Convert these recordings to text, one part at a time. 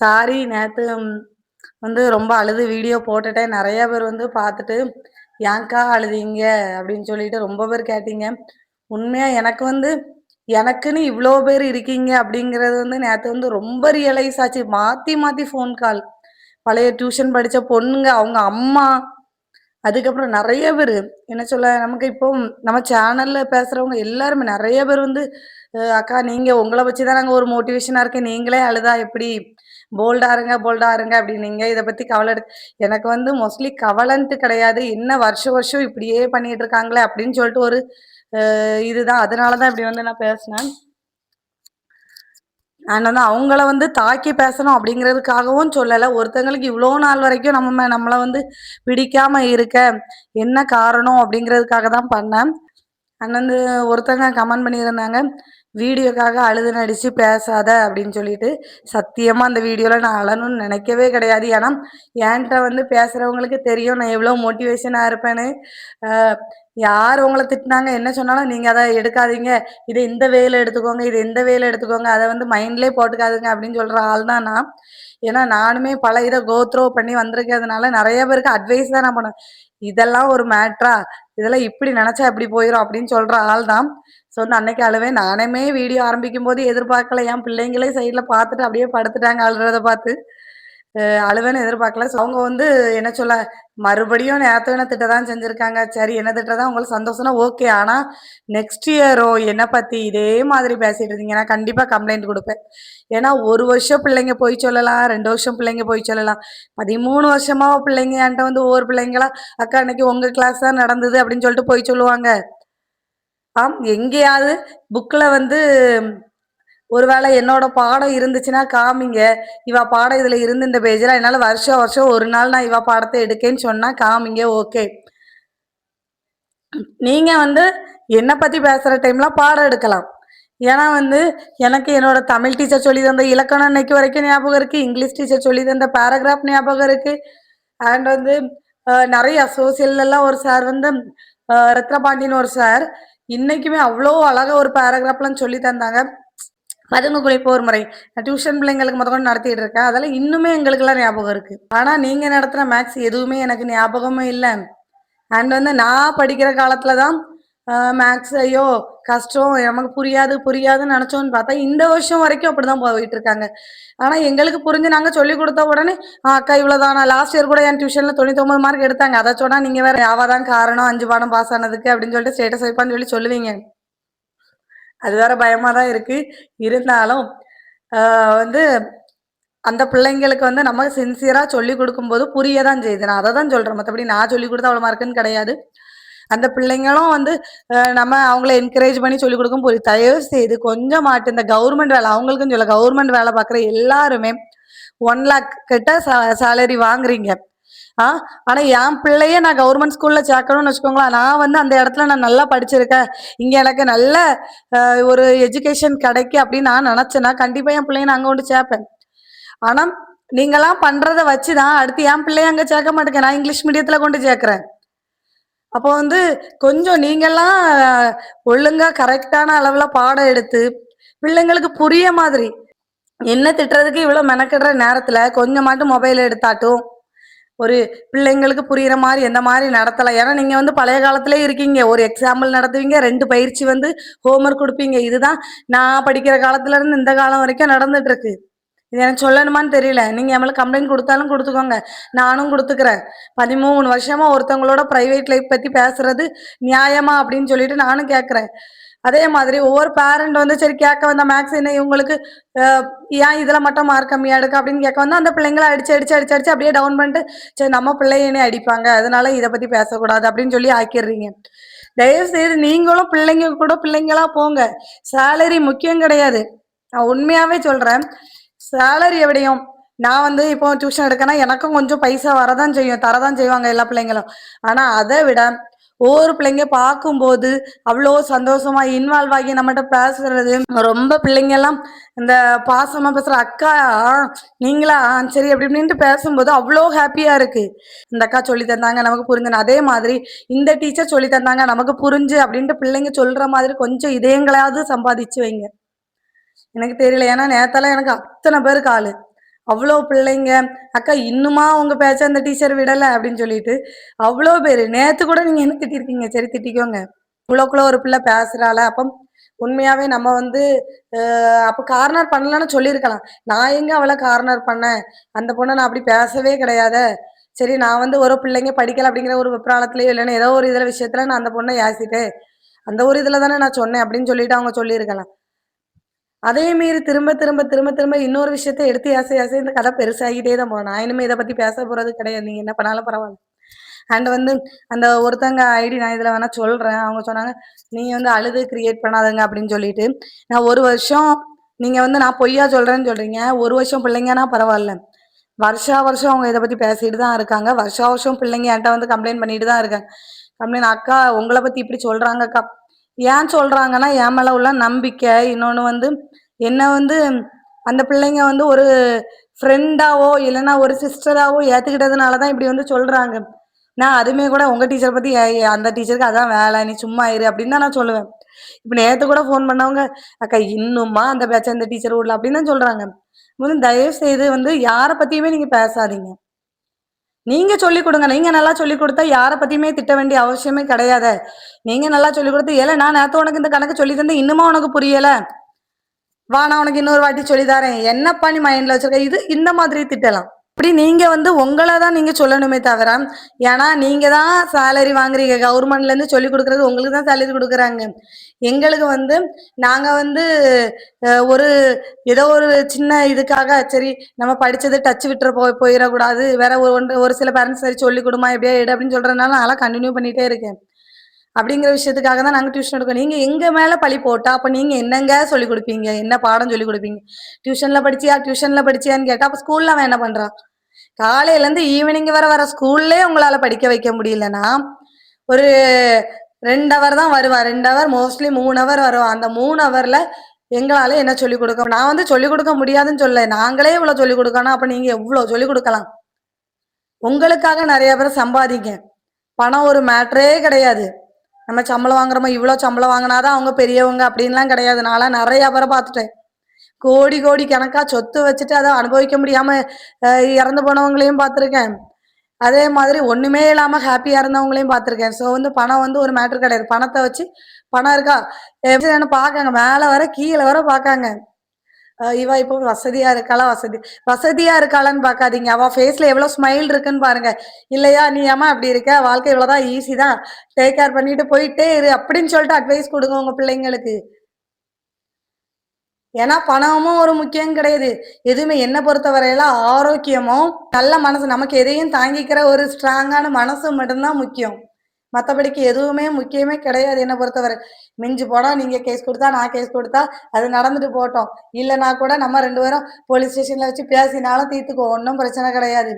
Sorry நேற்று வந்து ரொம்ப அழுது வீடியோ போட்டுட்டேன். நிறைய பேர் வந்து பார்த்துட்டு ஏங்க்கா அழுதீங்க? அப்படின்னு சொல்லிட்டு ரொம்ப பேர் கேட்டீங்க. உண்மையாக எனக்கு வந்து எனக்குன்னு இவ்வளோ பேர் இருக்கீங்க அப்படிங்கிறது வந்து நேற்று வந்து ரொம்ப ரியலைஸ் ஆச்சு. மாற்றி மாற்றி ஃபோன் கால் பழைய டியூஷன் படித்த பொண்ணுங்க அவங்க அம்மா அதுக்கப்புறம் நிறைய பேர். என்ன சொல்ல நமக்கு இப்போ நம்ம சேனலில் பேசுகிறவங்க எல்லாருமே நிறைய பேர் வந்து அக்கா நீங்கள் உங்களை வச்சு தான் நாங்கள் ஒரு மோட்டிவேஷனாக இருக்கேன். நீங்களே அழுதா எப்படி? போல்டா இருங்க போல்டா இருங்க அப்படின்னீங்க. இதை பற்றி கவலை எடு எனக்கு வந்து மோஸ்ட்லி கவலன்ட்டு கிடையாது. என்ன வருஷம் வருஷம் இப்படியே பண்ணிட்டு இருக்காங்களே அப்படின்னு சொல்லிட்டு ஒரு இதுதான். அதனால தான் இப்படி வந்து நான் பேசினேன். நான் வந்து அவங்கள வந்து தாக்கி பேசணும் அப்படிங்கிறதுக்காகவும் சொல்லலை. ஒருத்தங்களுக்கு இவ்வளோ நாள் வரைக்கும் நம்ம நம்மளை வந்து பிடிக்காம இருக்க என்ன காரணம் அப்படிங்கிறதுக்காக தான் பண்ணேன் வந்து ஒருத்தங்க கமெண்ட் பண்ணியிருந்தாங்க. வீடியோக்காக அழுது நடித்து பேசாத அப்படின்னு சொல்லிட்டு சத்தியமாக அந்த வீடியோவில் நான் அழணும்னு நினைக்கவே கிடையாது. ஏன்னா என்கிட்ட வந்து பேசுகிறவங்களுக்கு தெரியும் நான் எவ்வளோ மோட்டிவேஷனாக இருப்பேன்னு. யார் உங்களை திட்டினாங்க? என்ன சொன்னாலும் நீங்கள் அதை எடுக்காதீங்க. இதை இந்த வேலை எடுத்துக்கோங்க இது எந்த வேலை எடுத்துக்கோங்க அதை வந்து மைண்ட்லேயே போட்டுக்காதுங்க அப்படின்னு சொல்கிற ஆள் தான் நான். ஏன்னா நானுமே பல இதை கோத்ரோ பண்ணி வந்திருக்கிறதுனால நிறைய பேருக்கு அட்வைஸ் தான் நான் பண்ணுவேன். இதெல்லாம் ஒரு மேட்ரா இதெல்லாம் இப்படி நினச்சா எப்படி போயிடும் அப்படின்னு சொல்கிற ஆள் தான். ஸோ வந்து அன்னைக்கு அழுவே நானுமே வீடியோ ஆரம்பிக்கும் போது எதிர்பார்க்கல. என் பிள்ளைங்களே சைடில் பார்த்துட்டு அப்படியே படுத்துட்டாங்க அழுறத பார்த்து. அழுவேன்னு எதிர்பார்க்கல. ஸோ அவங்க வந்து என்ன சொல்ல மறுபடியும் நேரத்தை திட்ட தான் செஞ்சுருக்காங்க. சரி என்ன திட்டதான் உங்களுக்கு சந்தோஷம்னா ஓகே ஆனால் நெக்ஸ்ட் இயரோ என்னை பற்றி இதே மாதிரி பேசிட்டு இருந்தீங்கன்னா கண்டிப்பாக கம்ப்ளைண்ட் கொடுப்பேன். ஏன்னா ஒரு வருஷம் பிள்ளைங்க போய் சொல்லலாம் ரெண்டு வருஷம் பிள்ளைங்க போய் சொல்லலாம். பதிமூணு வருஷமாக பிள்ளைங்க என்கிட்ட வந்து ஒவ்வொரு பிள்ளைங்களா அக்கா அன்னைக்கு உங்கள் கிளாஸ் தான் நடந்தது அப்படின்னு சொல்லிட்டு போய் சொல்லுவாங்க. ஆம் எங்கேயாவது புக்கில் வந்து ஒருவேளை என்னோட பாடம் இருந்துச்சுன்னா காமிங்க. இவா பாடம் இதில் இருந்து இந்த பேஜில் என்னால் வருஷம் வருஷம் ஒரு நாள் நான் இவா பாடத்தை எடுக்கேன்னு சொன்னால் காமிங்க ஓகே நீங்கள் வந்து என்னை பற்றி பேசுகிற டைம்ல பாடம் எடுக்கலாம். ஏன்னா வந்து எனக்கு என்னோட தமிழ் டீச்சர் சொல்லி தந்த இலக்கணம் இன்னைக்கு வரைக்கும் ஞாபகம் இருக்குது இங்கிலீஷ் டீச்சர் சொல்லி தந்த பேராகிராஃப் ஞாபகம் இருக்குது அண்ட் வந்து நிறைய சோசியல்லாம் ஒரு சார் வந்து ரத்னபாண்டின்னு ஒரு சார் இன்னைக்குமே அவ்வளோ அழகாக ஒரு பேராகிராஃப்லாம் சொல்லி தந்தாங்க. அதுங்க குறிப்பு முறை. டியூஷன் பிள்ளைங்களுக்கு முதல் நடத்திட்டு இருக்கேன். அதெல்லாம் இன்னுமே எங்களுக்கெல்லாம் ஞாபகம் இருக்கு. ஆனால் நீங்கள் நடத்துன மேக்ஸ் எதுவுமே எனக்கு ஞாபகமே இல்லை. அண்ட் வந்து நான் படிக்கிற காலத்தில் தான் மேக்ஸ் ஐயோ கஷ்டம் நமக்கு புரியாது புரியாதுன்னு நினச்சோன்னு பார்த்தா இந்த வருஷம் வரைக்கும் அப்படி தான் போயிட்டு இருக்காங்க. ஆனால் எங்களுக்கு புரிஞ்சு நாங்கள் சொல்லி கொடுத்த உடனே அக்கா இவ்வளோதான் நான் லாஸ்ட் இயர் கூட என் டியூஷனில் தொண்ணூத்தொம்பது மார்க் எடுத்தாங்க. அதை சொன்னால் நீங்கள் வேறு யாவாதான் காரணம் அஞ்சு பாடம் பாஸ் ஆனதுக்கு அப்படின்னு சொல்லிட்டு ஸ்டேட்டஸ் வைப்பான்னு சொல்லி சொல்லுவீங்க. அது வேற பயமாக தான் இருக்குது இருந்தாலும் வந்து அந்த பிள்ளைங்களுக்கு வந்து நம்ம சின்சியராக சொல்லி கொடுக்கும்போது புரிய தான் செய்யுது. நான் அதை தான் சொல்கிறேன் மற்றபடி நான் சொல்லி கொடுத்தா அவ்வளோ மார்க்குன்னு கிடையாது. அந்த பிள்ளைங்களும் வந்து நம்ம அவங்கள என்கரேஜ் பண்ணி சொல்லிக் கொடுக்கும் போது தயவு செய்து கொஞ்சம் மாட்டு. இந்த கவர்மெண்ட் வேலை அவங்களுக்கும் சொல்ல கவர்மெண்ட் வேலை பார்க்குற எல்லாருமே ஒன் லேக் கிட்ட சேலரி வாங்குறீங்க. ஆ? ஆனால் என் பிள்ளைய நான் கவர்மெண்ட் ஸ்கூலில் சேர்க்கணும்னு வச்சுக்கோங்களேன். நான் வந்து அந்த இடத்துல நான் நல்லா படிச்சிருக்கேன். இங்கே எனக்கு நல்ல ஒரு எஜுகேஷன் கிடைக்கு அப்படின்னு நான் நினச்சேன்னா கண்டிப்பாக என் பிள்ளைய நான் அங்க கொண்டு சேர்ப்பேன். ஆனால் நீங்களாம் பண்ணுறத வச்சு தான் அடுத்து என் பிள்ளைய அங்கே சேர்க்க மாட்டேங்க. நான் இங்கிலீஷ் மீடியத்தில் கொண்டு சேர்க்குறேன். அப்போ வந்து கொஞ்சம் நீங்கெல்லாம் ஒழுங்கா கரெக்டான அளவில் பாடம் எடுத்து பிள்ளைங்களுக்கு புரிய மாதிரி என்ன திட்டுறதுக்கு இவ்வளோ மெனக்கிடுற நேரத்தில் கொஞ்சமாட்டும் மொபைல் எடுத்தாட்டும் ஒரு பிள்ளைங்களுக்கு புரியுற மாதிரி எந்த மாதிரி நடத்தலாம் ஏன்னா நீங்கள் வந்து பழைய காலத்திலே இருக்கீங்க. ஒரு எக்ஸாம்பிள் நடத்துவீங்க ரெண்டு பயிற்சி வந்து ஹோம்ஒர்க் கொடுப்பீங்க. இதுதான் நான் படிக்கிற காலத்துலேருந்து இந்த காலம் வரைக்கும் நடந்துட்டு இருக்கு. இது எனக்கு சொல்லணுமான்னு தெரியல. நீங்க நம்மளுக்கு கம்ப்ளைண்ட் கொடுத்தாலும் கொடுத்துக்கோங்க. நானும் கொடுத்துக்கிறேன். பதிமூணு வருஷமா ஒருத்தவங்களோட பிரைவேட் லைஃப் பத்தி பேசுறது நியாயமா அப்படின்னு சொல்லிட்டு நானும் கேட்கறேன் அதே மாதிரி ஒவ்வொரு பேரண்ட் வந்து சரி கேட்க வந்த மேக்ஸ் என்ன இவங்களுக்கு ஏன் இதில் மட்டும் மார்க் கம்மியாக எடுக்க அப்படின்னு கேட்க வந்து அந்த பிள்ளைங்களை அடிச்சு அடிச்சு அடிச்சு அடிச்சு அப்படியே டவுன் பண்ணிட்டு சரி நம்ம பிள்ளையனே அடிப்பாங்க. அதனால இதை பற்றி பேசக்கூடாது அப்படின்னு சொல்லி ஆக்கிடுறீங்க. தயவு செய்து நீங்களும் பிள்ளைங்க கூட பிள்ளைங்களா போங்க. சேலரி முக்கியம் கிடையாது. நான் உண்மையாவே சொல்றேன். சேலரி எப்படியும் நான் வந்து இப்போ டியூஷன் எடுக்கனா எனக்கும் கொஞ்சம் பைசா வரதான் செய்யும் தரதான் செய்வாங்க எல்லா பிள்ளைங்களும். ஆனா அதை விட ஒவ்வொரு பிள்ளைங்க பார்க்கும்போது அவ்வளோ சந்தோஷமா இன்வால்வ் ஆகி நம்மகிட்ட பேசுறது ரொம்ப பிள்ளைங்க எல்லாம் இந்த பாசமா பேசுற அக்கா நீங்களா? சரி அப்படி இப்படின்ட்டு பேசும்போது அவ்வளோ ஹாப்பியா இருக்கு. இந்த அக்கா சொல்லி தந்தாங்க நமக்கு புரிஞ்சுன்னு. அதே மாதிரி இந்த டீச்சர் சொல்லி தந்தாங்க நமக்கு புரிஞ்சு அப்படின்ட்டு பிள்ளைங்க சொல்ற மாதிரி கொஞ்சம் இதயங்களாவது சம்பாதிச்சு வைங்க. எனக்கு தெரியல. ஏன்னா நேத்தால எனக்கு அத்தனை பேர் காலு அவ்வளோ பிள்ளைங்க அக்கா இன்னுமா உங்க பேச்ச அந்த டீச்சர் விடலை? அப்படின்னு சொல்லிட்டு அவ்வளோ பேர். நேத்து கூட நீங்க என்ன திட்டிருக்கீங்க? சரி திட்டிக்கோங்க. இவ்வளோக்குள்ள ஒரு பிள்ளை பேசுறாள. அப்போ உண்மையாவே நம்ம வந்து அப்போ அப்ப கார்னர் பண்ணலாம்னு சொல்லியிருக்கலாம். நான் எங்க அவளை கார்னர் பண்ணேன்? அந்த பொண்ணை நான் அப்படி பேசவே கிடையாத. சரி நான் வந்து ஒரு பிள்ளைங்க படிக்கல அப்படிங்கிற ஒரு விப்ராளத்திலயோ இல்லைன்னா ஏதோ ஒரு இதில் விஷயத்துல நான் அந்த பொண்ணை ஏசிட்டேன். அந்த ஒரு இதில் தானே நான் சொன்னேன் அப்படின்னு சொல்லிட்டு அவங்க சொல்லியிருக்கலாம். அதே மீறி திரும்ப திரும்ப திரும்ப திரும்ப இன்னொரு விஷயத்த எடுத்து ஆசை ஆசை இந்த கதை பெருசாகிட்டே தான் போகணும் நான் இனிமே இதை பத்தி பேச போறது கிடையாது. நீங்க என்ன பண்ணாலும் பரவாயில்ல. அண்ட் வந்து அந்த ஒருத்தங்க ஐடி நான் இதில் வேணா சொல்கிறேன் அவங்க சொன்னாங்க நீங்கள் வந்து அழுது கிரியேட் பண்ணாதுங்க அப்படின்னு சொல்லிட்டு. நான் ஒரு வருஷம் நீங்கள் வந்து நான் பொய்யா சொல்கிறேன்னு சொல்கிறீங்க ஒரு வருஷம் பிள்ளைங்கன்னா பரவாயில்ல. வருஷா வருஷம் அவங்க இதை பற்றி பேசிட்டு தான் இருக்காங்க. வருஷா வருஷம் பிள்ளைங்க என்கிட்ட வந்து கம்ப்ளைண்ட் பண்ணிட்டு தான் இருக்காங்க. கம்ப்ளைண்ட் அக்கா உங்களை பற்றி இப்படி சொல்கிறாங்க அக்கா ஏன் சொல்கிறாங்கன்னா என் மேலே உள்ள நம்பிக்கை. இன்னொன்று வந்து என்ன வந்து அந்த பிள்ளைங்க வந்து ஒரு ஃப்ரெண்டாவோ இல்லைன்னா ஒரு சிஸ்டராவோ ஏற்றுக்கிட்டதுனால தான் இப்படி வந்து சொல்கிறாங்க நான் அதுமே கூட உங்கள் டீச்சர் பற்றி அந்த டீச்சருக்கு அதான் வேலை நீ சும்மா இரு அப்படின்னு தான் நான் சொல்லுவேன். இப்போ நேற்று கூட ஃபோன் பண்ணவங்க அக்கா இன்னுமா அந்த பேட்ச் அந்த டீச்சர் விடல அப்படின்னு தான் சொல்கிறாங்க முதல்ல தயவு செய்து வந்து யாரை பற்றியுமே நீங்கள் பேசாதீங்க. நீங்கள் சொல்லி கொடுங்க. நீங்கள் நல்லா சொல்லி கொடுத்தா யாரை பற்றியுமே திட்ட வேண்டிய அவசியமே கிடையாது. நீங்கள் நல்லா சொல்லி கொடுத்து ஏல நான் நேற்று உனக்கு இந்த கணக்கு சொல்லி தந்தேன் இன்னுமா உனக்கு புரியலை? வா நான் உனக்கு இன்னொரு வாட்டி சொல்லி தரேன். என்னப்பா நீ மைண்ட்ல வச்சிருக்க? இது இந்த மாதிரி திட்டலாம். இப்படி நீங்க வந்து உங்களை தான் நீங்க சொல்லணுமே தவிர ஏன்னா நீங்க தான் சேலரி வாங்குறீங்க. கவர்மெண்ட்ல இருந்து சொல்லி கொடுக்கறது உங்களுக்கு தான் சேலரி கொடுக்குறாங்க. எங்களுக்கு வந்து நாங்க வந்து ஒரு ஏதோ ஒரு சின்ன இதுக்காக சரி நம்ம படிச்சது டச் விட்டுற போய் போயிடக்கூடாது. வேற ஒரு ஒன்று ஒரு சில பேரண்ட்ஸ் சரி சொல்லி கொடுமா எப்படியா எடு அப்படின்னு சொல்றதுனால நான் கண்டினியூ பண்ணிட்டே இருக்கேன். அப்படிங்கிற விஷயத்துக்காக தான் நாங்கள் டியூஷன் எடுக்கோம். நீங்கள் எங்கள் மேலே பழி போட்டா அப்போ நீங்கள் என்னங்க சொல்லி கொடுப்பீங்க? என்ன பாடம் சொல்லி கொடுப்பீங்க? டியூஷனில் படிச்சியா? டியூஷனில் படிச்சியான்னு கேட்டால் அப்போ ஸ்கூலில் அவன் என்ன பண்ணுறான் காலையிலேருந்து ஈவினிங் வர வர ஸ்கூல்லே உங்களால் படிக்க வைக்க முடியலன்னா ஒரு ரெண்டு ஹவர் தான் வருவான் ரெண்டு ஹவர் மோஸ்ட்லி மூணு ஹவர் வருவான் அந்த மூணு ஹவரில் எங்களால் என்ன சொல்லிக் கொடுக்க நான் வந்து சொல்லிக் கொடுக்க முடியாதுன்னு சொல்ல. நாங்களே இவ்வளோ சொல்லிக் கொடுக்கணும். அப்போ நீங்கள் எவ்வளோ சொல்லிக் கொடுக்கலாம்? உங்களுக்காக நிறைய பேர் சம்பாதிங்க பணம் ஒரு மேட்ரே கிடையாது. நம்ம சம்பளம் வாங்குறோமோ இவ்வளோ சம்பளம் வாங்கினாதான் அவங்க பெரியவங்க அப்படின்லாம் கிடையாது. நான்லாம் நிறைய பேரை பார்த்துட்டேன். கோடி கோடி கணக்கா சொத்து வச்சுட்டு அதை அனுபவிக்க முடியாம இறந்து போனவங்களையும் பார்த்துருக்கேன். அதே மாதிரி ஒண்ணுமே இல்லாம ஹாப்பியா இருந்தவங்களையும் பார்த்துருக்கேன். ஸோ வந்து பணம் வந்து ஒரு மேட்ரு கிடையாது. பணத்தை வச்சு பணம் இருக்கா? எப்படி பார்க்காங்க. மேலே வர கீழே வர பார்க்காங்க. இவ இப்போ வசதியா இருக்காளா? வசதி வசதியா இருக்காளான்னு பார்க்காதீங்க அவ ஃபேஸ்ல எவ்வளவு ஸ்மைல் இருக்குன்னு பாருங்க. இல்லையா நீ ஏமா அப்படி இருக்க? வாழ்க்கை இவ்வளவுதான் ஈஸி தான். டேக் கேர் பண்ணிட்டு போயிட்டே இரு அப்படின்னு சொல்லிட்டு அட்வைஸ் கொடுங்க உங்க பிள்ளைங்களுக்கு. ஏன்னா பணமும் ஒரு முக்கியம் கிடையாது. எதுவுமே என்ன பொறுத்த வரையில ஆரோக்கியமும் நல்ல மனசு நமக்கு எதையும் தாங்கிக்கிற ஒரு ஸ்ட்ராங்கான மனசு மட்டும்தான் முக்கியம். மற்றபடிக்கு எதுவுமே முக்கியமே கிடையாது என்னை பொறுத்தவரை. மிஞ்சு போனால் நீங்கள் கேஸ் கொடுத்தா நான் கேஸ் கொடுத்தா அது நடந்துட்டு போட்டோம் இல்லைன்னா கூட நம்ம ரெண்டு பேரும் போலீஸ் ஸ்டேஷனில் வச்சு பேசினாலும் தீர்த்துக்கோ ஒன்றும் பிரச்சனை கிடையாது.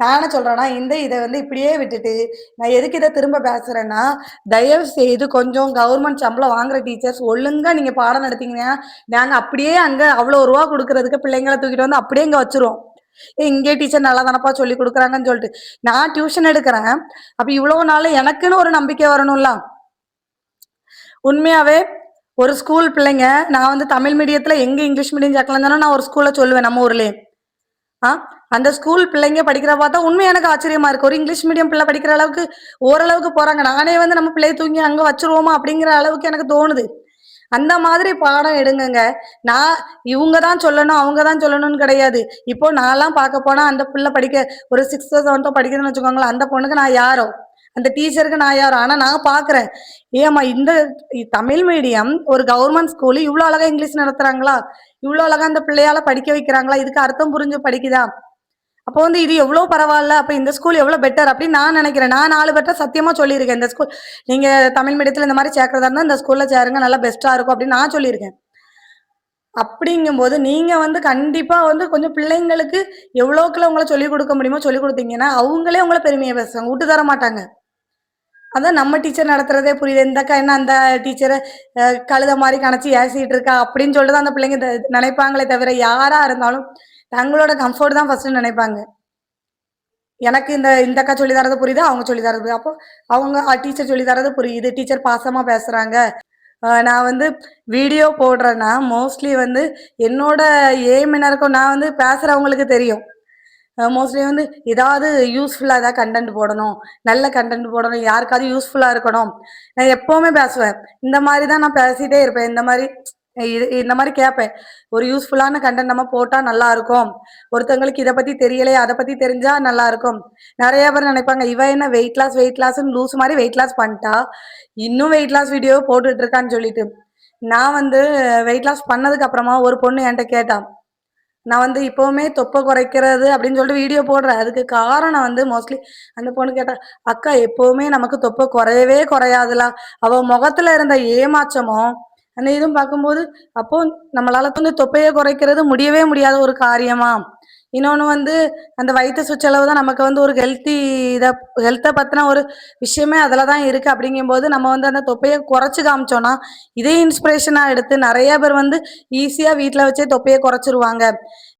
நான் என்ன இந்த இதை வந்து இப்படியே விட்டுட்டு நான் எதுக்கு இதை திரும்ப பேசுகிறேன்னா தயவு செய்து கொஞ்சம் கவர்மெண்ட் சம்பளம் வாங்குற டீச்சர்ஸ் ஒழுங்காக நீங்கள் பாடம் நடத்தீங்கன்னா நாங்கள் அப்படியே அங்கே அவ்வளோ ரூபா கொடுக்கறதுக்கு பிள்ளைங்களை தூக்கிட்டு வந்து அப்படியே இங்கே வச்சுருவோம். ஏ இங்கே டீச்சர் நல்லா தானப்பா சொல்லி கொடுக்குறாங்கன்னு சொல்லிட்டு. நான் டியூஷன் எடுக்கிறேன். அப்ப இவ்வளவு நாள் எனக்குன்னு ஒரு நம்பிக்கை வரணும்ல. உண்மையாவே ஒரு ஸ்கூல் பிள்ளைங்க நான் வந்து தமிழ் மீடியத்துல எங்க இங்கிலீஷ் மீடியம் சேர்க்கலாம் தானே நான் ஒரு ஸ்கூல்ல சொல்லுவேன் நம்ம ஊர்லயே. ஆ? அந்த ஸ்கூல் பிள்ளைங்க படிக்கிற பார்த்தா உண்மை எனக்கு ஆச்சரியமா இருக்கு. ஒரு இங்கிலீஷ் மீடியம் பிள்ளை படிக்கிற அளவுக்கு ஓரளவுக்கு போறாங்க. நானே வந்து நம்ம பிள்ளைய தூங்கி அங்க வச்சிருவோமா அப்படிங்கிற அளவுக்கு எனக்கு தோணுது. அந்த மாதிரி பாடம் எடுங்கங்க. நான் இவங்க தான் சொல்லணும் அவங்க தான் சொல்லணும்னு கிடையாது. இப்போ நான்லாம் பார்க்க போனா அந்த பிள்ளை படிக்க ஒரு சிக்ஸ்த்தோ செவன்த்தோ படிக்கிறதுன்னு வச்சுக்கோங்களேன். அந்த பொண்ணுக்கு நான் யாரோ? அந்த டீச்சருக்கு நான் யாரும் ஆனா நான் பாக்குறேன் ஏமா இந்த தமிழ் மீடியம் ஒரு கவர்மெண்ட் ஸ்கூல் இவ்வளோ அழகா இங்கிலீஷ் நடத்துறாங்களா? இவ்வளோ அழகா அந்த பிள்ளையால படிக்க வைக்கிறாங்களா? இதுக்கு அர்த்தம் புரிஞ்சு படிக்குதா? அப்போ வந்து இது எவ்வளோ பரவாயில்ல? அப்போ இந்த ஸ்கூல் எவ்வளோ பெட்டர் அப்படின்னு நான் நினைக்கிறேன். நான் நாலு பேர்ட்ட சத்தியமா சொல்லியிருக்கேன். இந்த ஸ்கூல் நீங்க தமிழ் மீடியத்தில் இந்த மாதிரி சேர்க்கறதா இருந்தால் இந்த ஸ்கூல்ல சேருங்க. நல்லா பெஸ்ட்டாக இருக்கும் அப்படின்னு நான் சொல்லியிருக்கேன். அப்படிங்கும்போது நீங்க வந்து கண்டிப்பா வந்து கொஞ்சம் பிள்ளைங்களுக்கு எவ்வளோக்குள்ள உங்களை சொல்லிக் கொடுக்க முடியுமோ சொல்லிக் கொடுத்தீங்கன்னா அவங்களே உங்களை பெருமையை பேசுவாங்க. விட்டு தர மாட்டாங்க. அதான் நம்ம டீச்சர் நடத்துறதே புரியுது இந்த அக்கா என்ன அந்த டீச்சரை கழுத மாதிரி கணச்சி ஏசிட்டு இருக்கா அப்படின்னு சொல்லிட்டு தான் அந்த பிள்ளைங்க த- நினைப்பாங்களே தவிர யாரா இருந்தாலும் தங்களோட கம்ஃபர்ட் தான் ஃபர்ஸ்ட் நினைப்பாங்க. எனக்கு இந்த இந்த அக்கா சொல்லி தரது புரியுது? அவங்க சொல்லி தரது புரியுது? அப்போ அவங்க டீச்சர் சொல்லி தரது புரியுது டீச்சர் பாசமா பேசுறாங்க. நான் வந்து வீடியோ போடுறேன்னா மோஸ்ட்லி வந்து என்னோட எய்ம் என்ன இருக்கும் நான் வந்து பேசுறவங்களுக்கு தெரியும். மோஸ்ட்லி வந்து ஏதாவது யூஸ்ஃபுல்லாக ஏதாவது கண்டென்ட் போடணும் நல்ல கண்டென்ட் போடணும் யாருக்காவது யூஸ்ஃபுல்லாக இருக்கணும். நான் எப்போவுமே பேசுவேன். இந்த மாதிரி தான் நான் பேசிகிட்டே இருப்பேன். இந்த மாதிரி இது இந்த மாதிரி கேட்பேன். ஒரு யூஸ்ஃபுல்லான கண்டென்ட் நம்ம போட்டால் நல்லா இருக்கும். ஒருத்தவங்களுக்கு இதை பற்றி தெரியலையே அதை பற்றி தெரிஞ்சா நல்லா இருக்கும். நிறைய பேர் நினைப்பாங்க இவ என்ன வெயிட் லாஸ் வெயிட் லாஸ்ன்னு லூஸ் மாதிரி வெயிட் லாஸ் பண்ணிட்டா? இன்னும் வெயிட் லாஸ் வீடியோ போட்டுட்டு இருக்கான்னு சொல்லிட்டு. நான் வந்து வெயிட் லாஸ் பண்ணதுக்கு அப்புறமா ஒரு பொண்ணு என்கிட்ட கேட்டான் நான் வந்து இப்போவுமே தொப்பை குறைக்கிறது அப்படின்னு சொல்லிட்டு வீடியோ போடுறேன். அதுக்கு காரணம் வந்து மோஸ்ட்லி அந்த பொண்ணு கேட்டா அக்கா எப்போவுமே நமக்கு தொப்பை குறையவே குறையாதுலாம் அவ முகத்துல இருந்த ஏமாற்றமும் அந்த இதுவும் பார்க்கும்போது அப்போ நம்மளால வந்து தொப்பையை குறைக்கிறது முடியவே முடியாத ஒரு காரியமா? இன்னொன்று வந்து அந்த வயிற்று சுற்றளவு தான் நமக்கு வந்து ஒரு ஹெல்த்தி இதை ஹெல்த்தை பற்றின ஒரு விஷயமே அதில் தான் இருக்குது அப்படிங்கும்போது நம்ம வந்து அந்த தொப்பையை குறைச்சி காமிச்சோன்னா இதே இன்ஸ்பிரேஷனாக எடுத்து நிறைய பேர் வந்து ஈஸியாக வீட்டில் வச்சே தொப்பையை குறைச்சிருவாங்க.